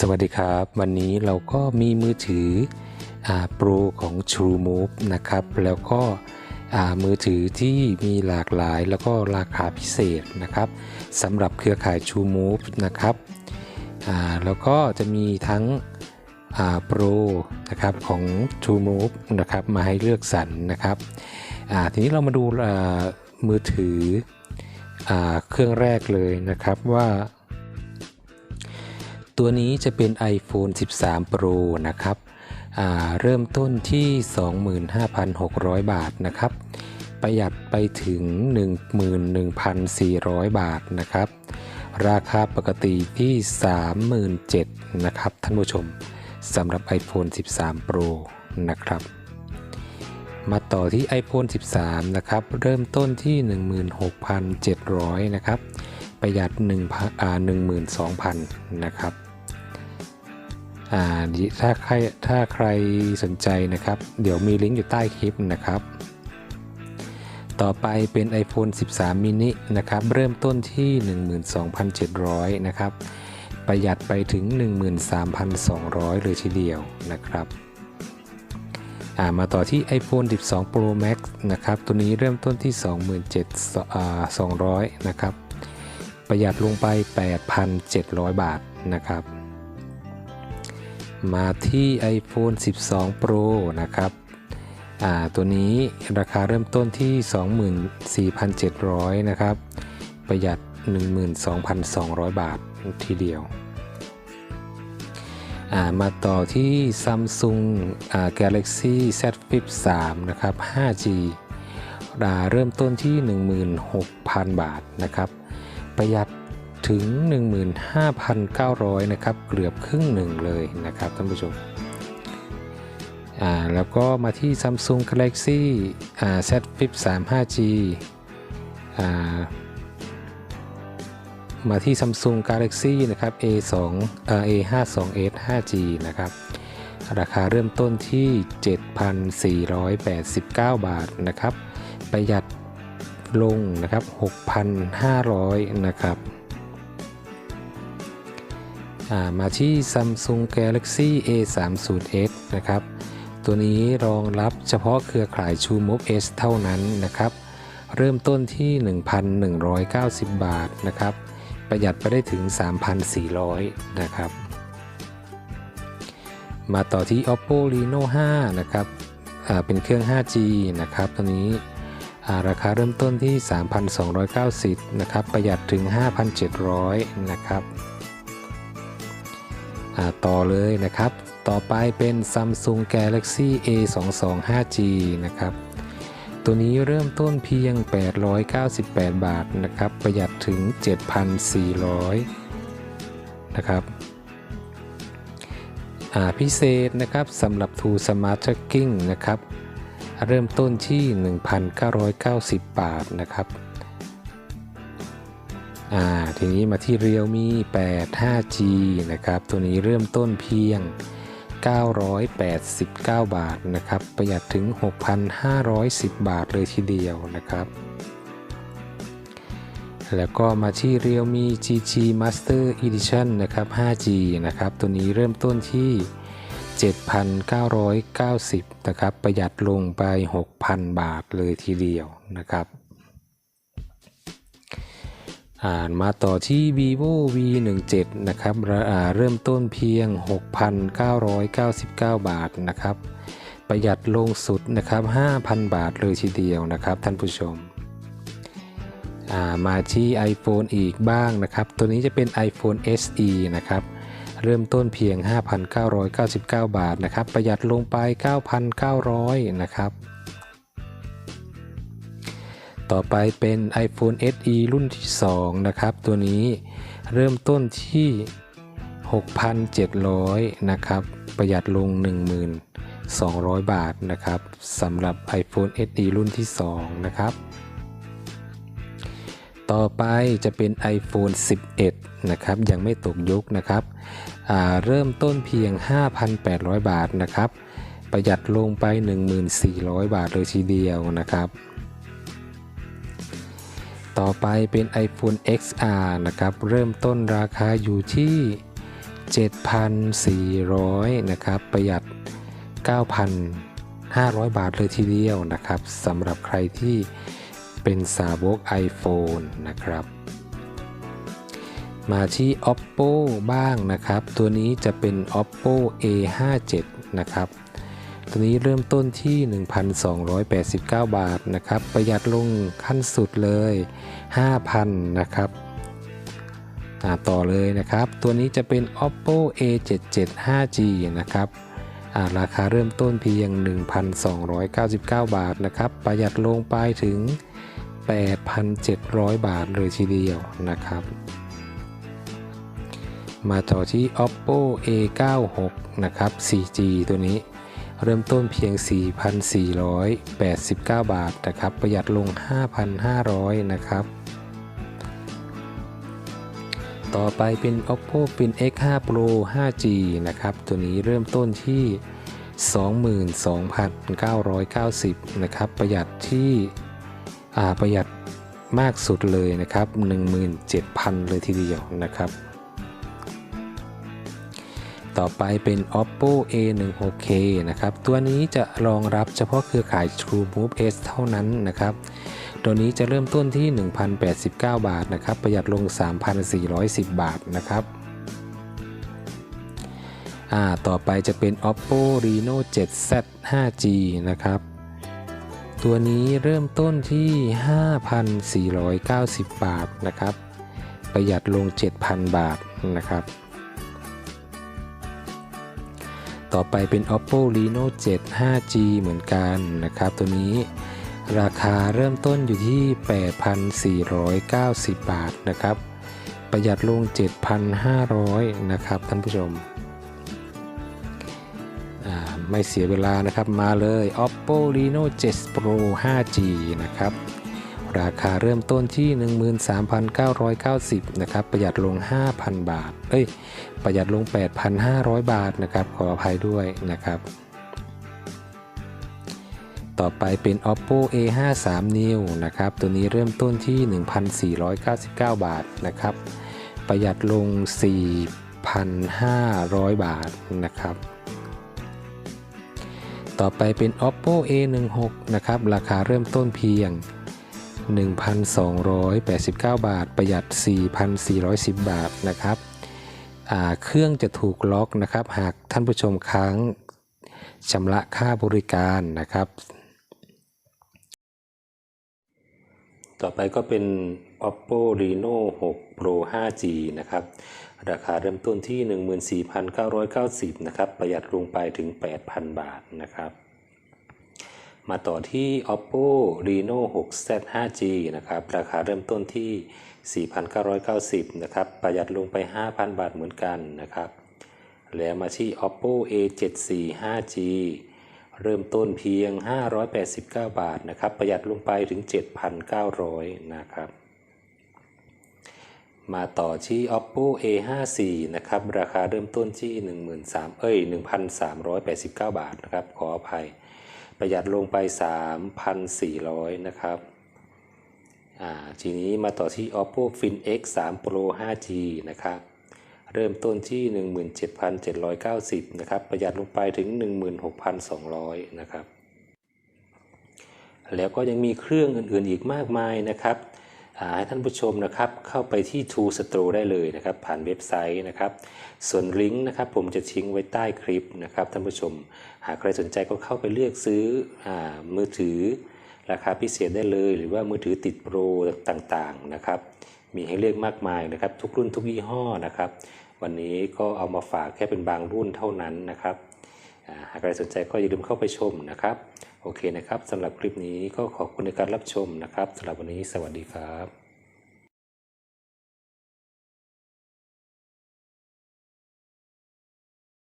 สวัสดีครับ วันนี้เราก็มีมือถืออโปรของ True Move นะครับ แล้วก็มือถือที่มีหลากหลายแล้วก็ราคาพิเศษนะครับสำหรับเครือข่าย True Move นะครับแล้วก็จะมีทั้งโปรนะครับของ True Move นะครับมาให้เลือกสรรนะครับทีนี้เรามาดูมือถืออเครื่องแรกเลยนะครับว่า ตัวนี้จะเป็น iPhone 13 Pro นะครับเริ่มต้นที่ 25,600 บาทนะครับ ประหยัดไปถึง 11,400 บาทนะครับ ราคาปกติที่ 37,000นะครับท่านผู้ชมสำหรับ iPhone 13 Pro นะครับ มาต่อที่ iPhone 13 นะครับ เริ่มต้นที่ 16,700 นะครับ ประหยัด1อ่า12,000 นะครับ ถ้าใครถ้าใครสนใจนะครับ เดี๋ยวมีลิงก์อยู่ใต้คลิปนะครับ ต่อไปเป็น iPhone 13 mini นะครับ เริ่มต้นที่ 12,700 นะครับ ประหยัดไปถึง 13,200 เลยทีเดียวนะครับมาต่อที่ iPhone 12 Pro Max นะครับ ตัวนี้เริ่มต้นที่ 27,200 นะครับ ประหยัดลงไป 8,700 บาทนะครับ มาที่ iPhone 12 Pro นะครับตัวนี้ราคาเริ่มต้นที่ 24,700 นะครับ ประหยัด 12,200 บาททีเดียว มาต่อที่ Samsung อ่า Galaxy Z Flip 3 นะครับ 5G ราเริ่มต้นที่ 16,000 บาทนะครับ ประหยัด ถึง 15,900 นะครับ เกือบครึ่งหนึ่งเลยนะครับท่านผู้ชมอ่าแล้วก็มาที่ Samsung Galaxy อ่า Z Flip 3 5G อ่ามาที่ Samsung Galaxy นะครับ A2 A52s 5G นะครับ ราคาเริ่มต้นที่ 7,489 บาทนะครับ ประหยัดลงนะครับ 6,500 นะครับ มาที่ Samsung Galaxy A30s นะครับ ตัวนี้รองรับเฉพาะเครือข่าย TrueMove S เท่านั้นนะครับ เริ่มต้นที่ 1,190 บาทนะครับ ประหยัดไปได้ถึง 3,400 นะครับ มาต่อที่ Oppo Reno 5 นะครับเป็นเครื่อง 5G นะครับตัวนี้ราคาเริ่มต้นที่ 3,290 นะครับ ประหยัดถึง 5,700 นะครับ ต่อเลยนะครับ ต่อไปเป็น Samsung Galaxy A22 5G นะครับ ตัวนี้เริ่มต้นเพียง 898 บาทนะครับ ประหยัดถึง 7,400 นะครับพิเศษนะครับสำหรับ True Smart Tracking นะครับ เริ่มต้นที่ 1,990 บาทนะครับ อ่าทีนี้มาที่ Realme 8 5G นะครับ ตัวนี้เริ่มต้นเพียง 989 บาทนะครับ ประหยัดถึง 6,510 บาทเลยทีเดียวนะครับ แล้วก็มาที่ Realme GG Master Edition นะครับ 5G นะครับ ตัวนี้เริ่มต้นที่ 7,990 นะครับ ประหยัดลงไป 6,000 บาทเลยทีเดียวนะครับ อ่านมาต่อที่ vivo v17 นะครับรเริ่มต้นเพียง 6,999 บาทนะครับ ประหยัดลงสุดนะครับ 5,000 บาทเลยทีเดียวนะครับท่านผู้ชมามาที่ iPhone อีกบ้างนะครับ ตัวนี้จะเป็น iPhone SE นะครับ เริ่มต้นเพียง 5,999 บาทนะครับ ประหยัดลงไป 9,900 นะครับ ต่อไปเป็น iPhone SE รุ่นที่ 2 นะครับ ตัวนี้เริ่มต้นที่ 6,700 นะครับ ประหยัดลง 1,200 บาทนะครับสำหรับ iPhone SE รุ่นที่ 2 นะครับ ต่อไปจะเป็น iPhone 11 นะครับ ยังไม่ตกยุคนะครับ เริ่มต้นเพียง 5,800 บาทนะครับ ประหยัดลงไป 1,400 บาทเลยทีเดียวนะครับ ต่อไปเป็น iPhone XR นะครับ เริ่มต้นราคาอยู่ที่ 7,400 นะครับ ประหยัด 9,500 บาทเลยทีเดียวนะครับสำหรับใครที่เป็นสาวก iPhone นะครับ มาที่ oppo บ้างนะครับ ตัวนี้จะเป็น oppo a57 นะครับ ตัวนี้เริ่มต้นที่ 1,289 บาทนะครับ ประหยัดลงขั้นสุดเลย 5,000 นะครับต่อเลยนะครับ ตัวนี้จะเป็น oppo a77 5g นะครับาราคาเริ่มต้นเพียง 1,299 บาทนะครับ ประหยัดลงไปถึง 8,700 บาทเลยทีเดียวนะครับ มาต่อที่ oppo a96 นะครับ 4g ตัวนี้ เริ่มต้นเพียง 4,489 บาทนะครับ ประหยัดลง 5,500 นะครับ ต่อไปเป็น oppo fin x5 pro 5g นะครับ ตัวนี้เริ่มต้นที่ 22,990 นะครับ ประหยัดที่ประหยัดมากสุดเลยนะครับ 17,000 เลยทีเดียวนะครับ ต่อไปเป็น oppo a16k นะครับ ตัวนี้จะรองรับเฉพาะเครือข่าย True Move S เท่านั้นนะครับ ตัวนี้จะเริ่มต้นที่ 1,089 บาทนะครับ ประหยัดลง 3,410 บาทนะครับอ่าต่อไปจะเป็น oppo reno 7z 5g นะครับ ตัวนี้เริ่มต้นที่ 5,490 บาทนะครับ ประหยัดลง 7,000 บาทนะครับ ต่อไปเป็น oppo reno 7 5g เหมือนกันนะครับ ตัวนี้ราคาเริ่มต้นอยู่ที่ 8,490 บาทนะครับ ประหยัดลง 7,500 นะครับท่านผู้ชม ไม่เสียเวลานะครับมาเลย oppo reno 7 pro 5g นะครับ ราคาเริ่มต้นที่ 13,990นะครับประหยัดลง 5,000 บาท เอ้ย ประหยัดลง 8,500 บาทนะครับขออภัยด้วยนะครับ ต่อไปเป็น oppo a53 new นะครับตัวนี้เริ่มต้นที่ 1,499 บาทนะครับประหยัดลง 4,500 บาทนะครับต่อไปเป็น oppo a16 นะครับ ราคาเริ่มต้นเพียง 1,289 บาท ประหยัด 4,410 บาทนะครับเครื่องจะถูกล็อกนะครับ หากท่านผู้ชมค้างชำระค่าบริการนะครับ ต่อไปก็เป็น oppo reno 6 pro 5g นะครับ ราคาเริ่มต้นที่ 14,990 นะครับ ประหยัดลงไปถึง 8,000 บาทนะครับ มาต่อที่ oppo reno 6z 5g นะครับ ราคาเริ่มต้นที่ 4,990 นะครับ ประหยัดลงไป 5,000 บาทเหมือนกันนะครับ แล้วมาที่ oppo a74 5g เริ่มต้นเพียง 589 บาทนะครับ ประหยัดลงไปถึง 7,900 นะครับ มาต่อที่ oppo a54 นะครับ ราคาเริ่มต้นที่ 13,000เอ้ย 1,389 บาทนะครับ ขออภัย ประหยัดลงไป 3,400 นะครับอ่าทีนี้มาต่อที่ oppo fin x 3 pro 5g นะครับ เริ่มต้นที่ 17,790 นะครับ ประหยัดลงไปถึง 16,200 นะครับ แล้วก็ยังมีเครื่องอื่นๆอีกมากมายนะครับ ให้ท่านผู้ชมนะครับเข้าไปที่ True Store ได้เลยนะครับผ่านเว็บไซต์นะครับ ส่วนลิงก์นะครับผมจะทิ้งไว้ใต้คลิปนะครับท่านผู้ชม หากใครสนใจก็เข้าไปเลือกซื้ออมือถือราคาพิเศษได้เลย หรือว่ามือถือติดโปรต่างๆนะครับ มีให้เลือกมากมายนะครับ ทุกรุ่นทุกยี่ห้อนะครับ วันนี้ก็เอามาฝากแค่เป็นบางรุ่นเท่านั้นนะครับหากใครสนใจก็อย่าลืมเข้าไปชมนะครับ โอเคนะครับสำหรับคลิปนี้ก็ขอบคุณในการรับชมนะครับสำหรับวันนี้สวัสดีครับ